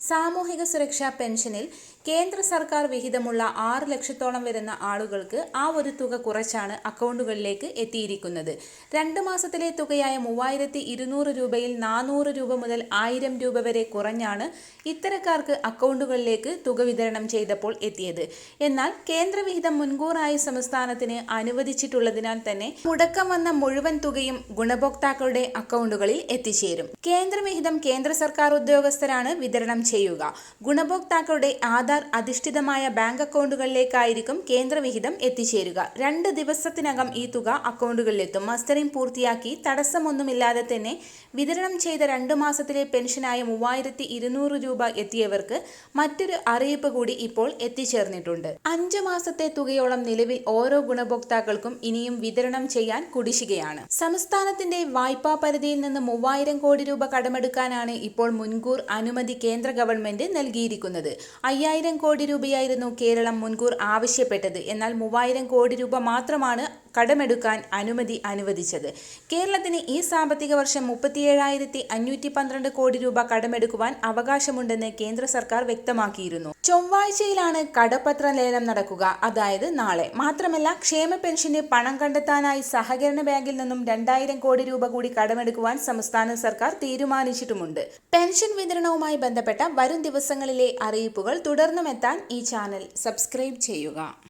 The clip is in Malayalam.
സാമൂഹിക സുരക്ഷാ പെൻഷനിൽ കേന്ദ്ര സർക്കാർ വിഹിതമുള്ള ആറ് ലക്ഷത്തോളം വരുന്ന ആളുകൾക്ക് ആ ഒരു തുക കുറച്ചാണ് അക്കൗണ്ടുകളിലേക്ക് എത്തിയിരിക്കുന്നത്. രണ്ട് മാസത്തിലെ തുകയായ മൂവായിരത്തി ഇരുന്നൂറ് രൂപയിൽ നാനൂറ് രൂപ മുതൽ ആയിരം രൂപ വരെ കുറഞ്ഞാണ് ഇത്തരക്കാർക്ക് അക്കൗണ്ടുകളിലേക്ക് തുക വിതരണം ചെയ്തപ്പോൾ എത്തിയത്. എന്നാൽ കേന്ദ്ര വിഹിതം മുൻകൂറായി സംസ്ഥാനത്തിന് അനുവദിച്ചിട്ടുള്ളതിനാൽ തന്നെ മുടക്കം വന്ന മുഴുവൻ തുകയും ഗുണഭോക്താക്കളുടെ അക്കൗണ്ടുകളിൽ എത്തിച്ചേരും. കേന്ദ്രവിഹിതം കേന്ദ്ര സർക്കാർ ഉദ്യോഗസ്ഥരാണ് വിതരണം ചെയ്യുക. ഗുണഭോക്താക്കളുടെ ആധാർ അധിഷ്ഠിതമായ ബാങ്ക് അക്കൗണ്ടുകളിലേക്കായിരിക്കും കേന്ദ്രവിഹിതം എത്തിച്ചേരുക. രണ്ട് ദിവസത്തിനകം ഈ തുക അക്കൗണ്ടുകളിലെത്തും. മസ്റ്ററിംഗ് പൂർത്തിയാക്കി തടസ്സമൊന്നുമില്ലാതെ തന്നെ വിതരണം ചെയ്ത രണ്ടു മാസത്തിലെ പെൻഷനായ മൂവായിരത്തി രൂപ എത്തിയവർക്ക് മറ്റൊരു അറിയിപ്പ് കൂടി ഇപ്പോൾ എത്തിച്ചേർന്നിട്ടുണ്ട്. അഞ്ച് മാസത്തെ തുകയോളം നിലവിൽ ഓരോ ഗുണഭോക്താക്കൾക്കും ഇനിയും വിതരണം ചെയ്യാൻ കുടിശ്ശികയാണ്. സംസ്ഥാനത്തിന്റെ വായ്പാ പരിധിയിൽ നിന്ന് മൂവായിരം കോടി രൂപ കടമെടുക്കാനാണ് ഇപ്പോൾ മുൻകൂർ അനുമതി കേന്ദ്ര ഗവൺമെന്റ് നൽകിയിരിക്കുന്നത്. അയ്യായിരം കോടി രൂപയായിരുന്നു കേരളം മുൻകൂർ ആവശ്യപ്പെട്ടത്. എന്നാൽ മൂവായിരം കോടി രൂപ മാത്രമാണ് കടമെടുക്കാൻ അനുമതി അനുവദിച്ചത്. കേരളത്തിന് ഈ സാമ്പത്തിക വർഷം മുപ്പത്തിയേഴായിരത്തി അഞ്ഞൂറ്റി പന്ത്രണ്ട് കോടി രൂപ കടമെടുക്കുവാൻ അവകാശമുണ്ടെന്ന് കേന്ദ്ര സർക്കാർ വ്യക്തമാക്കിയിരുന്നു. ചൊവ്വാഴ്ചയിലാണ് കടപത്ര ലേലം നടക്കുക. അതായത് നാളെ. മാത്രമല്ല ക്ഷേമ പെൻഷന് പണം കണ്ടെത്താനായി സഹകരണ ബാങ്കിൽ നിന്നും രണ്ടായിരം കോടി രൂപ കൂടി കടമെടുക്കുവാൻ സംസ്ഥാന സർക്കാർ തീരുമാനിച്ചിട്ടുമുണ്ട്. പെൻഷൻ വിതരണവുമായി ബന്ധപ്പെട്ട വരും ദിവസങ്ങളിലെ അറിയിപ്പുകൾ തുടർന്നുമെത്താൻ ഈ ചാനൽ സബ്സ്ക്രൈബ് ചെയ്യുക.